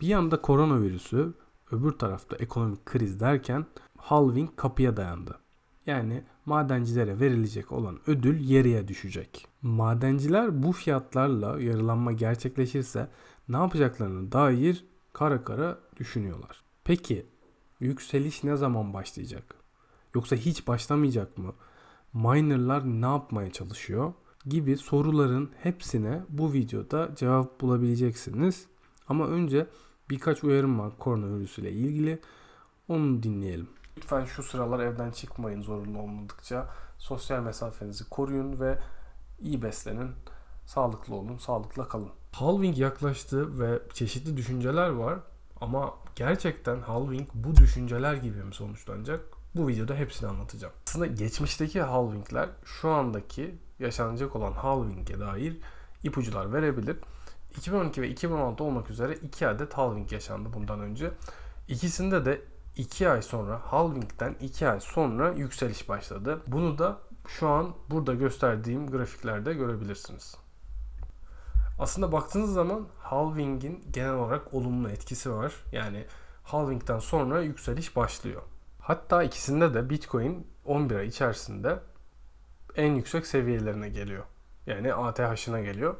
Bir yanda koronavirüsü, öbür tarafta ekonomik kriz derken halving kapıya dayandı. Yani madencilere verilecek olan ödül yarıya düşecek. Madenciler bu fiyatlarla yarılanma gerçekleşirse ne yapacaklarını dair kara kara düşünüyorlar. Peki yükseliş ne zaman başlayacak? Yoksa hiç başlamayacak mı? Minerlar ne yapmaya çalışıyor? Gibi soruların hepsine bu videoda cevap bulabileceksiniz. Ama önce birkaç uyarım var koronavirüs ile ilgili. Onu dinleyelim. Lütfen şu sıralar evden çıkmayın zorunlu olmadıkça. Sosyal mesafenizi koruyun ve iyi beslenin. Sağlıklı olun, sağlıkla kalın. Halving yaklaştı ve çeşitli düşünceler var. Ama gerçekten halving bu düşünceler gibi mi sonuçlanacak? Bu videoda hepsini anlatacağım. Aslında geçmişteki halvingler şu andaki yaşanacak olan halving'e dair ipucular verebilir. 2012 ve 2016 olmak üzere iki adet halving yaşandı bundan önce. İkisinde de 2 ay sonra halving'den 2 ay sonra yükseliş başladı. Bunu da şu an burada gösterdiğim grafiklerde görebilirsiniz. Aslında baktığınız zaman halving'in genel olarak olumlu etkisi var. Yani halving'den sonra yükseliş başlıyor. Hatta ikisinde de Bitcoin 11 ay içerisinde en yüksek seviyelerine geliyor. Yani ATH'ına geliyor.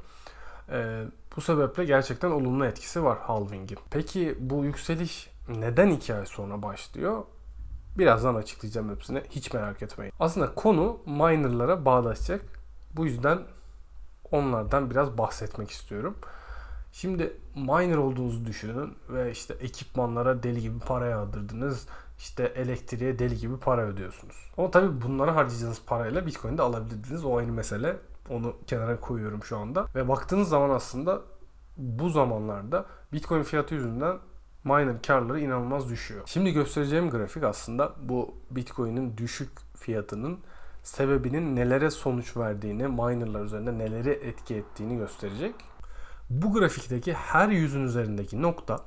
Ee, bu sebeple gerçekten olumlu etkisi var halving'in. Peki bu yükseliş neden 2 ay sonra başlıyor? Birazdan açıklayacağım hepsini. Hiç merak etmeyin. Aslında konu minerlara bağdaşacak. Bu yüzden onlardan biraz bahsetmek istiyorum. Şimdi miner olduğunuzu düşünün ve işte ekipmanlara deli gibi para yağdırdınız. İşte elektriğe deli gibi para ödüyorsunuz. Ama tabii bunlara harcayacağınız parayla Bitcoin'de alabilirdiniz. O ayrı mesele. Onu kenara koyuyorum şu anda. Ve baktığınız zaman aslında bu zamanlarda Bitcoin fiyatı yüzünden miner karları inanılmaz düşüyor. Şimdi göstereceğim grafik aslında bu Bitcoin'in düşük fiyatının sebebinin nelere sonuç verdiğini, minerlar üzerinde neleri etki ettiğini gösterecek. Bu grafikteki her yüzün üzerindeki nokta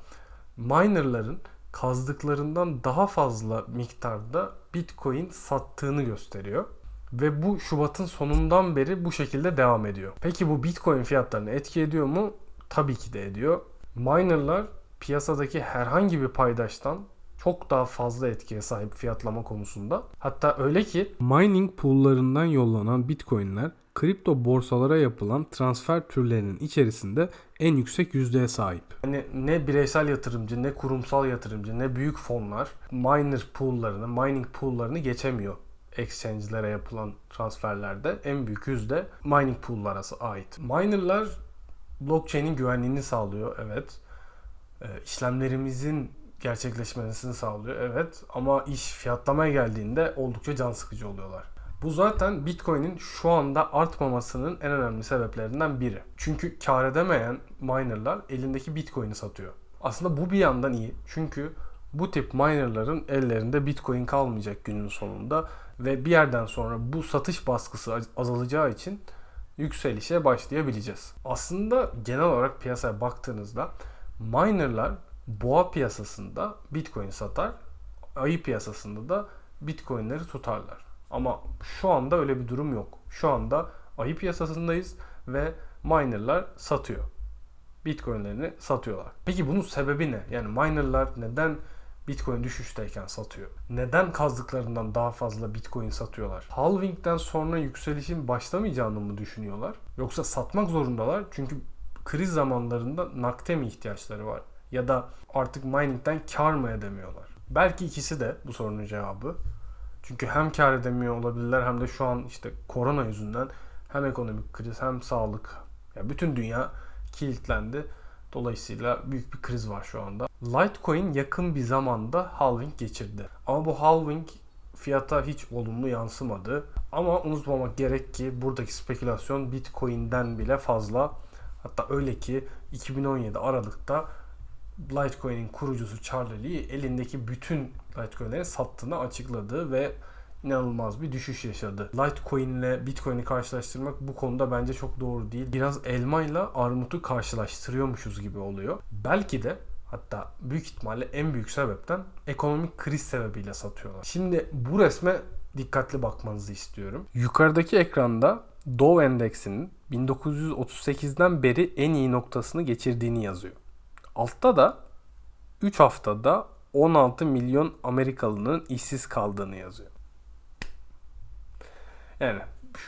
minerların kazdıklarından daha fazla miktarda Bitcoin sattığını gösteriyor. Ve bu Şubat'ın sonundan beri bu şekilde devam ediyor. Peki bu Bitcoin fiyatlarını etki ediyor mu? Tabii ki de ediyor. Minerlar piyasadaki herhangi bir paydaştan çok daha fazla etkiye sahip fiyatlama konusunda. Hatta öyle ki mining pool'larından yollanan bitcoin'ler kripto borsalara yapılan transfer türlerinin içerisinde en yüksek yüzdeye sahip. Yani ne bireysel yatırımcı, ne kurumsal yatırımcı, ne büyük fonlar miner pool'larını, mining pool'larını geçemiyor exchange'lere yapılan transferlerde en büyük yüzde mining pool'lara ait. Minerlar blockchain'in güvenliğini sağlıyor evet. E, işlemlerimizin gerçekleşmesini sağlıyor evet ama iş fiyatlamaya geldiğinde oldukça can sıkıcı oluyorlar. Bu zaten Bitcoin'in şu anda artmamasının en önemli sebeplerinden biri. Çünkü kar edemeyen minerlar elindeki Bitcoin'i satıyor. Aslında bu bir yandan iyi. Çünkü bu tip minerların ellerinde Bitcoin kalmayacak günün sonunda ve bir yerden sonra bu satış baskısı azalacağı için yükselişe başlayabileceğiz. Aslında genel olarak piyasaya baktığınızda minerlar boğa piyasasında Bitcoin satar, ayı piyasasında da Bitcoin'leri tutarlar. Ama şu anda öyle bir durum yok. Şu anda ayı piyasasındayız ve minerlar satıyor. Bitcoin'lerini satıyorlar. Peki bunun sebebi ne? Yani minerlar neden Bitcoin düşüşteyken satıyor? Neden kazdıklarından daha fazla Bitcoin satıyorlar? Halving'den sonra yükselişin başlamayacağını mı düşünüyorlar? Yoksa satmak zorundalar çünkü kriz zamanlarında nakde mi ihtiyaçları var? Ya da artık mining'den kar mı edemiyorlar? Belki ikisi de bu sorunun cevabı. Çünkü hem kar edemiyor olabilirler hem de şu an işte korona yüzünden hem ekonomik kriz hem sağlık. Yani bütün dünya kilitlendi. Dolayısıyla büyük bir kriz var şu anda. Litecoin yakın bir zamanda halving geçirdi. Ama bu halving fiyata hiç olumlu yansımadı. Ama unutmamak gerek ki buradaki spekülasyon Bitcoin'den bile fazla. Hatta öyle ki 2017 Aralık'ta Litecoin'in kurucusu Charlie Lee elindeki bütün Litecoin'leri sattığını açıkladı ve inanılmaz bir düşüş yaşadı. Litecoin ile Bitcoin'i karşılaştırmak bu konuda bence çok doğru değil. Biraz elma ile armutu karşılaştırıyormuşuz gibi oluyor. Belki de hatta büyük ihtimalle en büyük sebepten ekonomik kriz sebebiyle satıyorlar. Şimdi bu resme dikkatli bakmanızı istiyorum. Yukarıdaki ekranda Dow Endeksinin 1938'den beri en iyi noktasını geçirdiğini yazıyor. Altta da 3 haftada 16 milyon Amerikalının işsiz kaldığını yazıyor. Yani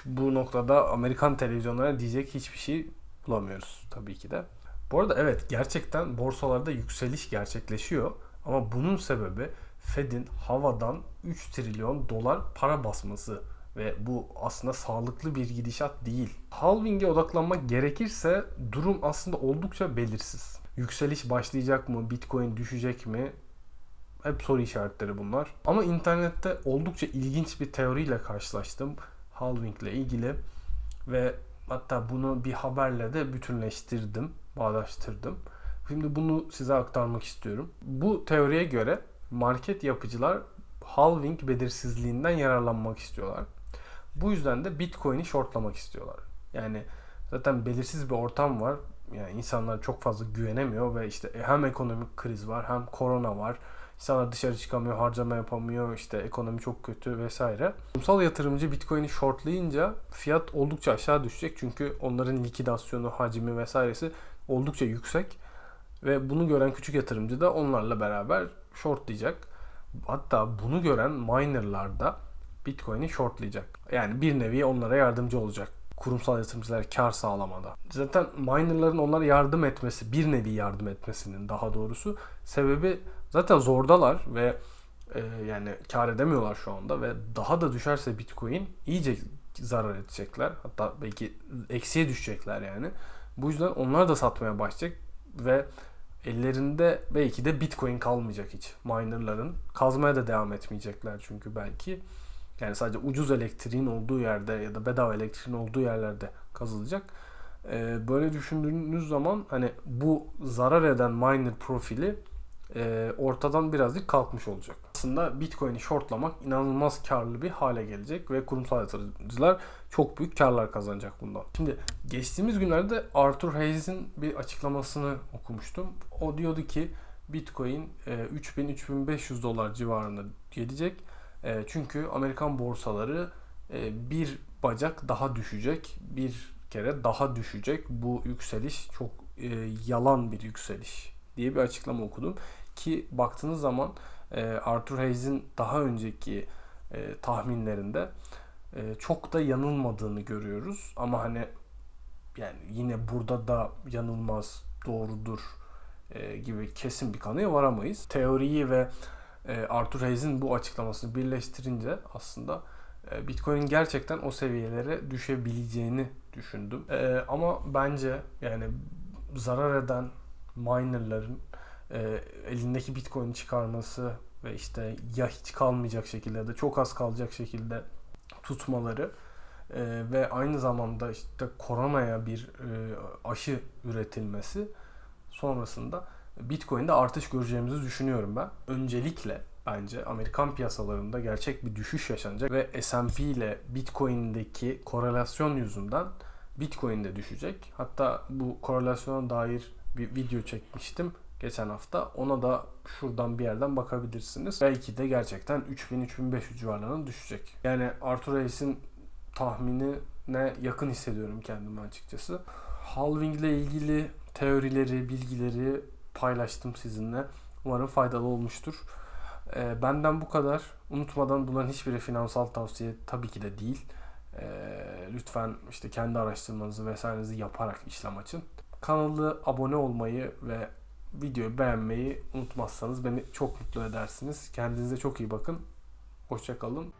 bu noktada Amerikan televizyonlarına diyecek hiçbir şey bulamıyoruz tabii ki de. Bu arada evet gerçekten borsalarda yükseliş gerçekleşiyor ama bunun sebebi Fed'in havadan 3 trilyon dolar para basması ve bu aslında sağlıklı bir gidişat değil. Halving'e odaklanmak gerekirse durum aslında oldukça belirsiz. Yükseliş başlayacak mı? Bitcoin düşecek mi? Hep soru işaretleri bunlar. Ama internette oldukça ilginç bir teoriyle karşılaştım. Halving ile ilgili ve hatta bunu bir haberle de bütünleştirdim, bağdaştırdım. Şimdi bunu size aktarmak istiyorum. Bu teoriye göre market yapıcılar halving belirsizliğinden yararlanmak istiyorlar. Bu yüzden de Bitcoin'i shortlamak istiyorlar. Yani zaten belirsiz bir ortam var. Yani insanlar çok fazla güvenemiyor ve işte hem ekonomik kriz var hem korona var. İnsanlar dışarı çıkamıyor, harcama yapamıyor, işte ekonomi çok kötü vesaire. Kurumsal yatırımcı Bitcoin'i shortlayınca fiyat oldukça aşağı düşecek. Çünkü onların likidasyonu, hacmi vesairesi oldukça yüksek. Ve bunu gören küçük yatırımcı da onlarla beraber shortlayacak. Hatta bunu gören minerlar da Bitcoin'i shortlayacak. Yani bir nevi onlara yardımcı olacak. Kurumsal yatırımcılar kar sağlamada. Zaten minerların onlara yardım etmesi, bir nevi yardım etmesinin daha doğrusu sebebi zaten zordalar ve e, yani kar edemiyorlar şu anda ve daha da düşerse Bitcoin iyice zarar edecekler. Hatta belki eksiye düşecekler yani. Bu yüzden onlar da satmaya başlayacak ve ellerinde belki de Bitcoin kalmayacak hiç minerların. Kazmaya da devam etmeyecekler çünkü belki. Yani sadece ucuz elektriğin olduğu yerde ya da bedava elektriğin olduğu yerlerde kazılacak. Ee, böyle düşündüğünüz zaman hani bu zarar eden miner profili e, ortadan birazcık kalkmış olacak. Aslında Bitcoin'i shortlamak inanılmaz karlı bir hale gelecek ve kurumsal yatırımcılar çok büyük karlar kazanacak bundan. Şimdi geçtiğimiz günlerde Arthur Hayes'in bir açıklamasını okumuştum. O diyordu ki Bitcoin e, 3000-3500 dolar civarında gelecek. E, çünkü Amerikan borsaları e, bir bacak daha düşecek. Bir kere daha düşecek. Bu yükseliş çok e, yalan bir yükseliş diye bir açıklama okudum. Ki baktığınız zaman e, Arthur Hayes'in daha önceki e, tahminlerinde e, çok da yanılmadığını görüyoruz. Ama hani yani yine burada da yanılmaz, doğrudur gibi kesin bir kanıya varamayız. Teoriyi ve Arthur Hayes'in bu açıklamasını birleştirince aslında e, Bitcoin'in gerçekten o seviyelere düşebileceğini düşündüm. Ama bence yani zarar eden minerların e, elindeki Bitcoin'i çıkarması ve işte ya hiç kalmayacak şekilde ya da çok az kalacak şekilde tutmaları e, ve aynı zamanda işte koronaya bir e, aşı üretilmesi sonrasında Bitcoin'de artış göreceğimizi düşünüyorum ben. Öncelikle bence Amerikan piyasalarında gerçek bir düşüş yaşanacak ve S&P ile Bitcoin'deki korelasyon yüzünden Bitcoin de düşecek. Hatta bu korelasyona dair bir video çekmiştim geçen hafta. Ona da şuradan bir yerden bakabilirsiniz. Belki de gerçekten 3000-3500 civarlarına düşecek. Yani Arthur Hayes'in tahminine yakın hissediyorum kendimi açıkçası. Halving ile ilgili teorileri, bilgileri paylaştım sizinle. Umarım faydalı olmuştur. Ee, benden bu kadar. Unutmadan bunların hiçbiri finansal tavsiye tabii ki de değil. Ee, lütfen işte kendi araştırmanızı vesairenizi yaparak işlem açın. Kanalı abone olmayı ve videoyu beğenmeyi unutmazsanız beni çok mutlu edersiniz. Kendinize çok iyi bakın. Hoşçakalın.